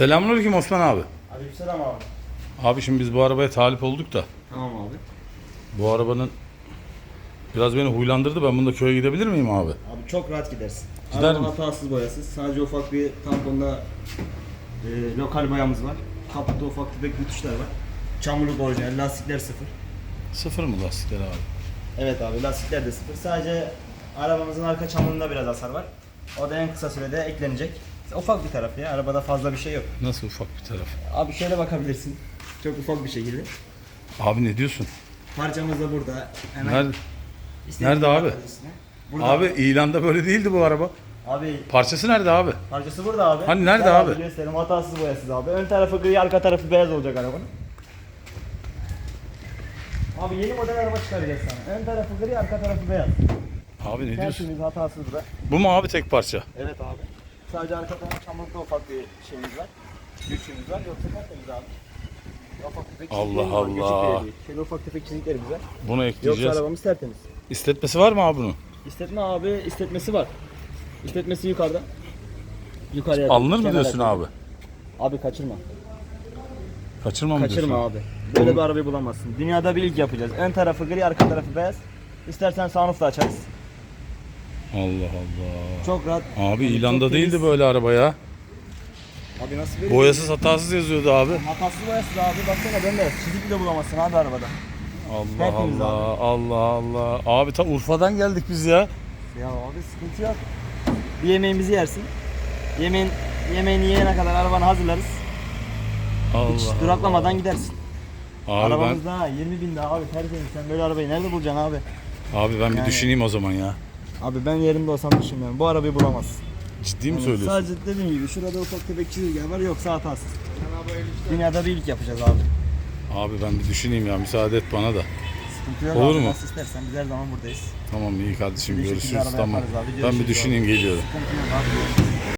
Selamünaleyküm Osman abi. Aleykümselam abi. Abi şimdi biz bu arabaya talip olduk da Tamam abi. bu arabanın biraz beni huylandırdı. Ben bunda köye gidebilir miyim abi? Abi çok rahat gidersin. Gider Araba mi? hatasız boyasız. Sadece ufak bir tamponda e, lokal boyamız var. Kaputta ufak tefek bütüşler var. Çamurluk orijinal, lastikler sıfır. Sıfır mı lastikler abi? Evet abi lastikler de sıfır. Sadece arabamızın arka çamurunda biraz hasar var. O da en kısa sürede eklenecek. Ufak bir taraf ya. Arabada fazla bir şey yok. Nasıl ufak bir taraf? Abi şöyle bakabilirsin. Çok ufak bir şekilde. Abi ne diyorsun? Parçamız da burada. Hemen Nerede? istediğin nerede abi? bakabilirsin. Burada. Abi ilanda böyle değildi bu araba. Abi Parçası nerede abi? Parçası burada abi. Hani nerede Gel abi? Gösterim hatasız boyasız abi. Ön tarafı gri, arka tarafı beyaz olacak arabanın. Abi yeni model araba çıkaracağız sana. Ön tarafı gri, arka tarafı beyaz. Abi ne diyorsun? Tertemiz hatasız da. Bu mu abi tek parça? Evet abi. Sadece arka tarafı çamurda ufak bir şeyimiz var. Güçümüz var. Yoksa tertemiz abi. Ufak tefek Allah çiziklerimiz var, geçik Allah. değil. Şöyle ufak tefek çiziklerimiz var. Bunu Yoksa ekleyeceğiz. arabamız tertemiz. İstetmesi var mı abi bunun? İstetme abi, istetmesi var. İstetmesi yukarıda. Yukarıya. Alınır mı kenara diyorsun abi? Abi kaçırma. Kaçırma mı Kaçırma diyorsun? abi. Böyle bir arabayı bulamazsın. Dünyada bir ilk yapacağız. Ön tarafı gri, arka tarafı beyaz. İstersen sunroof da açarız. Allah Allah. Çok rahat. Abi Yani ilanda çok değildi temiz. böyle araba ya. Abi nasıl böyle? Boyasız hatasız yazıyordu abi. Hatasız boyasız abi. Baksana bembeyaz. Çizik bile bulamazsın abi arabada. Allah Tertemiz Allah. Allah Allah. Abi ta Urfa'dan geldik biz ya. Ya abi sıkıntı yok. Bir yemeğimizi yersin. Yemeğin yemeğini yiyene kadar arabanı hazırlarız. Allah. Hiç duraklamadan gidersin. Abi Arabamız daha 20 bin daha abi tertemiz. Sen böyle arabayı nerede bulacaksın abi? ben abi ben bir Yani- düşüneyim o zaman ya. Abi ben yerimde olsam düşünmüyorum. Bu arabayı bulamazsın. Ciddi mi Yani söylüyorsun? Sadece dediğim gibi şurada ufak tefek çizgi var yoksa hatasız. Dünyada bir ilk yapacağız abi. Abi ben bir düşüneyim ya müsaade et bana da. Sıkıntı yok Olur abi. mu? Nasıl istersen biz her zaman buradayız. Tamam iyi kardeşim Bir şekilde görüşürüz araba tamam. yaparız abi, Ben bir görüşürüz düşüneyim geliyorum. Sıkıntı yok abi.